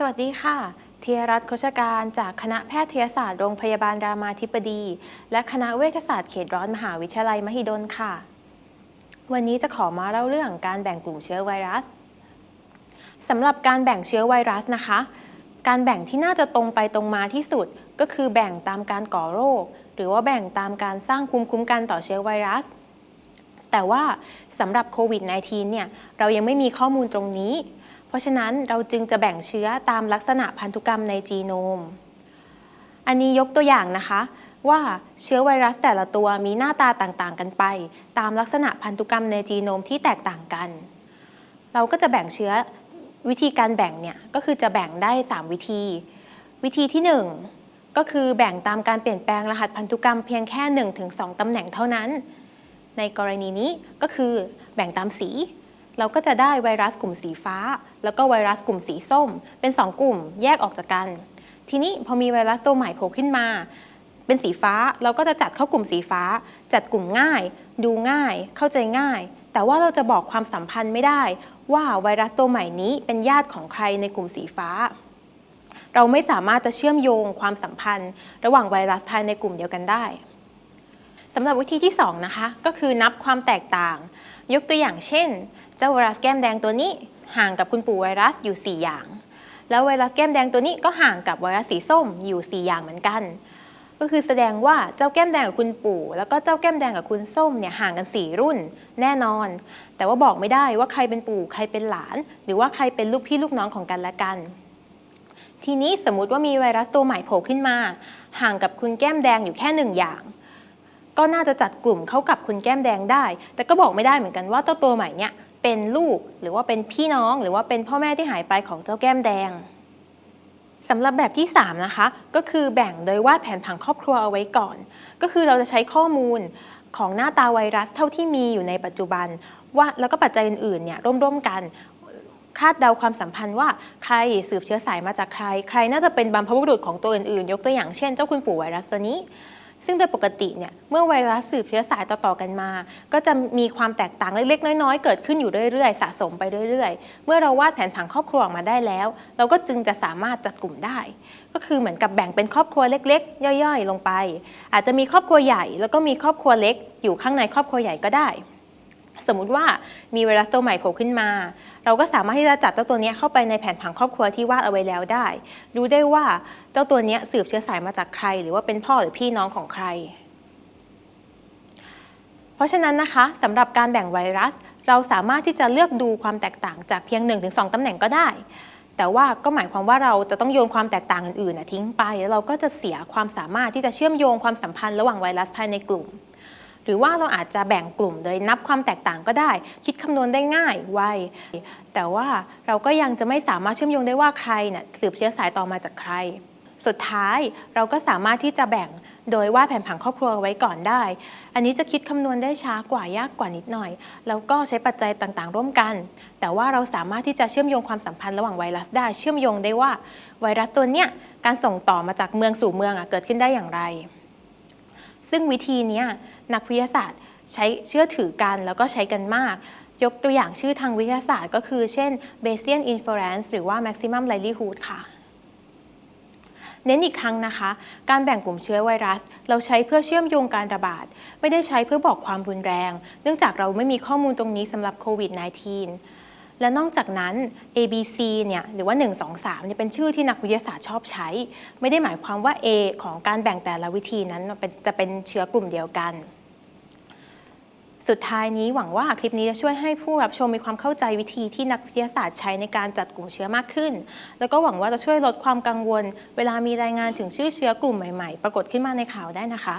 สวัสดีค่ะ เทียรัตน์โคชการจากคณะแพทยศาสตร์โรงพยาบาลรามาธิบดี และคณะเวชศาสตร์เขตร้อนมหาวิทยาลัยมหิดลค่ะ วันนี้จะขอมาเล่าเรื่องการแบ่งกลุ่มเชื้อไวรัสสำหรับการแบ่งเชื้อไวรัสนะคะ การแบ่งที่น่าจะตรงไปตรงมาที่สุด ก็คือแบ่งตามการก่อโรค หรือว่าแบ่งตามการสร้างภูมิคุ้มกันต่อเชื้อไวรัสแต่ว่าสำหรับโควิด -19 เนี่ยเรายังไม่มีข้อมูลตรงนี้ เพราะฉะนั้นเราจึงจะแบ่งเชื้อตามลักษณะพันธุกรรมในจีโนม อันนี้ยกตัวอย่างนะคะ ว่าเชื้อไวรัสแต่ละตัวมีหน้าตาต่างๆกันไป ตามลักษณะพันธุกรรมในจีโนมที่แตกต่างกัน เราก็จะแบ่งเชื้อวิธีการแบ่งเนี่ยก็คือจะแบ่งได้ 3 วิธี วิธีที่ 1 ก็คือแบ่งตามการเปลี่ยนแปลงรหัสพันธุกรรมเพียงแค่ 1-2 ตำแหน่งเท่านั้น ในกรณีนี้ก็คือแบ่งตามสี เราก็จะได้ไวรัสกลุ่มสีฟ้า แล้วก็ไวรัสกลุ่มสีส้ม เป็น 2 กลุ่มแยกออกจากกัน ทีนี้พอมีไวรัสตัวใหม่โผล่ขึ้นมา เป็นสีฟ้าเราก็จะจัดเข้ากลุ่มสีฟ้า จัดกลุ่มง่าย ดูง่าย เข้าใจง่าย แต่ว่าเราจะบอกความสัมพันธ์ไม่ได้ ว่าไวรัสตัวใหม่นี้เป็นญาติของใครในกลุ่มสีฟ้า เราไม่สามารถจะเชื่อมโยงความสัมพันธ์ ระหว่างไวรัสภายในกลุ่มเดียวกันได้สำหรับวิธีที่2นะคะก็คือนับความแตกต่าง ยกตัวอย่างเช่น เจ้าไวรัสแก้มแดงตัวนี้ห่างกับคุณปู่ไวรัสอยู่ 4 อย่าง แล้วไวรัสแก้มแดงตัวนี้ก็ห่างกับไวรัสสีส้มอยู่ 4 อย่างเหมือนกัน ก็คือแสดงว่าเจ้าแก้มแดงกับคุณปู่ แล้วก็เจ้าแก้มแดงกับคุณส้มเนี่ยห่างกัน 4 รุ่นแน่นอน แต่ว่าบอกไม่ได้ว่าใครเป็นปู่ใครเป็นหลาน หรือว่าใครเป็นลูกพี่ลูกน้องของกันและกัน ทีนี้สมมุติว่ามีไวรัสตัวใหม่โผล่ขึ้นมา ห่างกับคุณแก้มแดงอยู่แค่หนึ่งอย่างก็น่าจะจัดกลุ่มเข้ากับคุณแก้มแดงได้ แต่ก็บอกไม่ได้เหมือนกันว่าเจ้าตัวใหม่เนี่ย เป็นลูกหรือว่าเป็นพี่น้อง หรือว่าเป็นพ่อแม่ที่หายไปของเจ้าแก้มแดงสำหรับแบบที่ 3 นะคะ ก็คือแบ่งโดยวาดแผนผังครอบครัวเอาไว้ก่อน ก็คือเราจะใช้ข้อมูลของหน้าตาไวรัสเท่าที่มีอยู่ในปัจจุบันว่าแล้วก็ปัจจัยอื่นๆเนี่ยร่วมๆกันคาดเดาความสัมพันธ์ว่าใครสืบเชื้อสายมาจากใคร ใครน่าจะเป็นบรรพบุรุษของตัวอื่นๆ ยกตัวอย่างเช่น เจ้าคุณปู่ไวรัสตัวนี้ ซึ่งโดยปกติเนี่ยเมื่อไวรัสสืบเชื้อสายต่อๆกันมา ก็จะมีความแตกต่างเล็กๆ น้อยๆ เกิดขึ้นอยู่เรื่อยๆ สะสมไปเรื่อยๆ เมื่อเราวาดแผนผังครอบครัวออกมาได้แล้ว เราก็จึงจะสามารถจัดกลุ่มได้ ก็คือเหมือนกับแบ่งเป็นครอบครัวเล็ก ๆ ย่อยๆ ลงไป อาจจะมีครอบครัวใหญ่ แล้วก็มีครอบครัวเล็ก อยู่ข้างในครอบครัวใหญ่ก็ได้ สมมุติว่ามีไวรัสตัวใหม่โผล่ขึ้นมา เราก็สามารถที่จะจัดเจ้าตัวนี้เข้าไปในแผนผังครอบครัวที่วาดเอาไว้แล้วได้ รู้ได้ว่าเจ้าตัวนี้สืบเชื้อสายมาจากใคร หรือว่าเป็นพ่อหรือพี่น้องของใคร เพราะฉะนั้นนะคะสำหรับการแบ่งไวรัส เราสามารถที่จะเลือกดูความแตกต่างจากเพียง 1-2 ตำแหน่งก็ได้ แต่ว่าก็หมายความว่าเราจะต้องโยนความแตกต่างอื่นๆทิ้งไปแล้วเราก็จะเสียความสามารถที่จะเชื่อมโยงความสัมพันธ์ระหว่างไวรัสภายในกลุ่ม หรือว่าเราอาจจะแบ่งกลุ่มโดยนับความแตกต่างก็ได้ คิดคำนวณได้ง่ายไวแต่ว่าเราก็ยังจะไม่สามารถเชื่อมโยงได้ว่าใครน่ะสืบเชื้อสายต่อมาจากใคร สุดท้ายเราก็สามารถที่จะแบ่งโดยวาดแผนผังครอบครัวไว้ก่อนได้ อันนี้จะคิดคำนวณได้ช้ากว่ายากกว่านิดหน่อย แล้วก็ใช้ปัจจัยต่างๆ ร่วมกัน แต่ว่าเราสามารถที่จะเชื่อมโยงความสัมพันธ์ระหว่างไวรัสได้ เชื่อมโยงได้ว่าไวรัสตัวเนี้ยการส่งต่อมาจากเมืองสู่เมืองอะเกิดขึ้นได้อย่างไร ซึ่งวิธีนี้นักวิทยาศาสตร์ใช้เชื่อถือกันแล้วก็ใช้กันมาก ยกตัวอย่างชื่อทางวิทยาศาสตร์ก็คือเช่น Bayesian inference หรือว่า maximum likelihood ค่ะ เน้นอีกครั้งนะคะ การแบ่งกลุ่มเชื้อไวรัส เราใช้เพื่อเชื่อมโยงการระบาด ไม่ได้ใช้เพื่อบอกความรุนแรง เนื่องจากเราไม่มีข้อมูลตรงนี้สำหรับโควิด -19 และนอกจากนั้น ABC เนี่ยหรือว่า 1 2 3เนี่ยเป็นชื่อที่นักวิทยาศาสตร์ชอบใช้ ไม่ได้หมายความว่า A ของการแบ่งแต่ละวิธีนั้นจะเป็นเชื้อกลุ่มเดียวกัน สุดท้ายนี้หวังว่าคลิปนี้จะช่วยให้ผู้รับชมมีความเข้าใจวิธีที่นักวิทยาศาสตร์ใช้ในการจัดกลุ่มเชื้อมากขึ้น แล้วก็หวังว่าจะช่วยลดความกังวล เวลามีรายงานถึงชื่อเชื้อกลุ่มใหม่ ๆ ปรากฏขึ้นมาในข่าวได้นะคะ